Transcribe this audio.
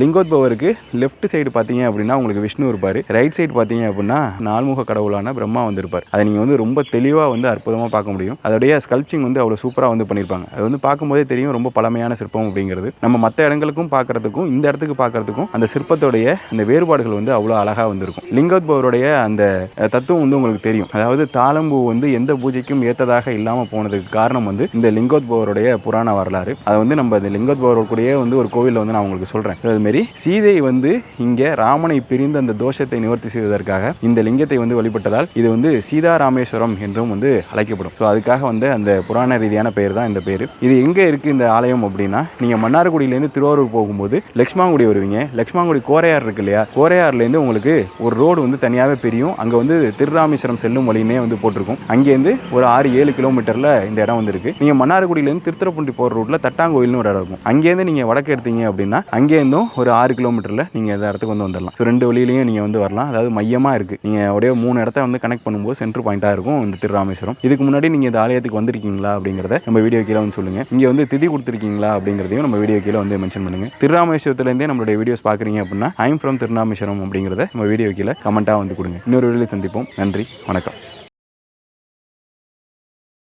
லிங்கோத்பவருக்கு left side பார்த்தீங்க அப்படின்னா உங்களுக்கு விஷ்ணு இருப்பார். ரைட் சைடு பார்த்தீங்க அப்படின்னா நால்முக கடவுளான பிரம்மா வந்து இருப்பார் அதை நீங்கள் வந்து ரொம்ப தெளிவாக வந்து அற்புதமாக பார்க்க முடியும். அதோடைய ஸ்கல்ப்சிங் வந்து அவ்வளோ சூப்பராக வந்து பண்ணியிருப்பாங்க. அது வந்து பார்க்கும்போதே தெரியும் ரொம்ப பழமையான சிற்பம் அப்படிங்கிறது. நம்ம மற்ற இடங்களுக்கும் பார்க்கறதுக்கும் இந்த இடத்துக்கு பார்க்கறதுக்கும் அந்த சிற்பத்தோடைய அந்த வேறுபாடுகள் வந்து அவ்வளோ அழகாக வந்திருக்கும். லிங்கோத்பவருடைய அந்த தத்துவம் வந்து உங்களுக்கு தெரியும். அதாவது தாளம்பூ வந்து எந்த பூஜைக்கும் ஏற்றதாக இல்லாமல் போனதுக்கு காரணம் வந்து இந்த லிங்கோத்பவருடைய புராண வரலாறு. அதை வந்து நம்ம இந்த லிங்கோத்பவர் வந்து ஒரு கோவிலில் வந்து நான் உங்களுக்கு சொல்கிறேன் அதுமாரி சீதை வந்து இங்கே ராமனை பிரிந்த அந்த தோஷத்தை நிவர்த்தி செய்வதற்காக இந்த லிங்கத்தை வந்து வழிபட்டதால் இது வந்து சீதாராமேஸ்வரம் என்றும் வந்து அழைக்கப்படும். ஸோ அதுக்காக வந்து அந்த புராண ரீதியான பெயர் தான் இந்த பேர் இது எங்கே இருக்குது இந்த ஆலயம் அப்படின்னா நீங்கள் மன்னார்குடியிலேருந்து திருவாரூர் போகும்போது லக்ஷ்மாங்குடி வருவீங்க. லக்ஷ்மாங்குடி கோரையார் இருக்கு இல்லையா? கோரையார்லேருந்து உங்களுக்கு ஒரு ரோடு வந்து தனியாகவே பிரியும். அங்கே வந்து திருராமேஸ்வரம் செல்லும் வழினே வந்து போட்டிருக்கும். அங்கேருந்து ஒரு ஆறு ஏழு கிலோமீட்டரில் இந்த இடம் வந்துருக்கு நீங்கள் மன்னார்குடியிலேருந்து திருத்திரப்பூண்டி போகிற ரூட்டில் தட்டாங்கோயில்னு ஒரு இடம் இருக்கும். அங்கேருந்து நீங்கள் வடக்கு எடுத்தீங்க அப்படின்னா அங்கேருந்தும் ஒரு ஆறு கிலோமீட்டரில் நீங்கள் எதாவது இடத்துக்கு வந்து வந்துடலாம் ஸோ ரெண்டு வழியிலையும் நீங்கள் வந்து வரலாம். அதாவது மையமாக இருக்குது நீங்கள் ஒரே மூணு இடத்த வந்து கனெக்ட் பண்ணும்போது சென்ட்ரு பாயிண்ட்டாக இருக்கும் இந்த திருராமேஸ்வரம். இதுக்கு முன்னாடி நீங்கள் இந்த ஆலயத்துக்கு வந்திருக்கீங்களா அப்படிங்கிறத நம்ம வீடியோ கீழே வந்து சொல்லுங்கள் இங்கே வந்து திதி கொடுத்துருக்கீங்களா அப்படிங்கிறதையும் நம்ம வீடியோ கீழே வந்து மென்ஷன் பண்ணுங்கள் திருராமேஸ்வரத்துலேருந்தே நம்மளுடைய வீடியோஸ் பார்க்குறீங்க அப்படின்னா ஐம் ஃப்ரம் திருநாமேஸ்வரம் அப்படிங்கிறத நம்ம வீடியோ கீழே கமெண்ட்டாக வந்து கொடுங்க. இன்னொரு வீடியோ சந்திப்போம். நன்றி. வணக்கம்.